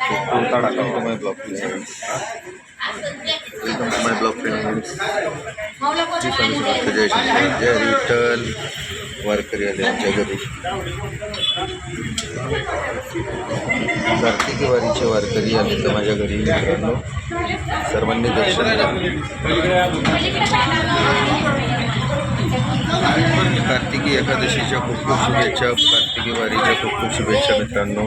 Welcome my blog friends welcome to my Jay Jay Vitthal वारकरी आले आमच्या घरी. कार्तिकी वारीचे वारकरी आले तर माझ्या घरी मित्रांनो. सर्वांनी दर्शन कार्तिकी एकादशीच्या खूप खूप शुभेच्छा. कार्तिकी वारीच्या खूप खूप शुभेच्छा मित्रांनो.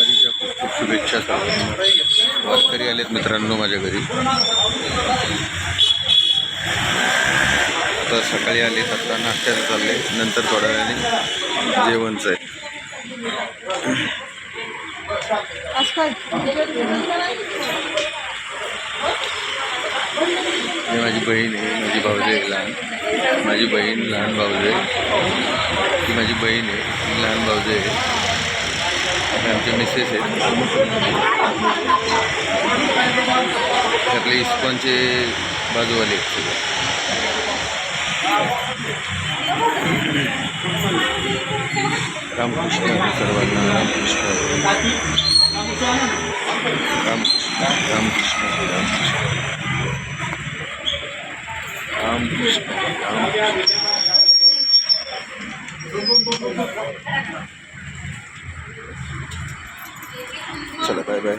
वारीच्या खूप खूप शुभेच्छा वारकरी आलेत मित्रांनो माझ्या घरी. आता सकाळी आलेत आता नाश्त्याला चालले नंतर थोड्या वेळाने जेवणचं आहे. माझी बहीण आहे माझी भाऊजी आहे लहान. माझी बहीण लहान भाऊजे ती माझी बहीण आहे लहान भाऊजे आहे. आणि आमचे मिसेस आहेत आपले इस्कॉनचे बाजूवाले रामकृष्ण सर्वांना रामकृष्ण रामकृष्ण रामकृष्ण रामकृष्ण चला बाय बाय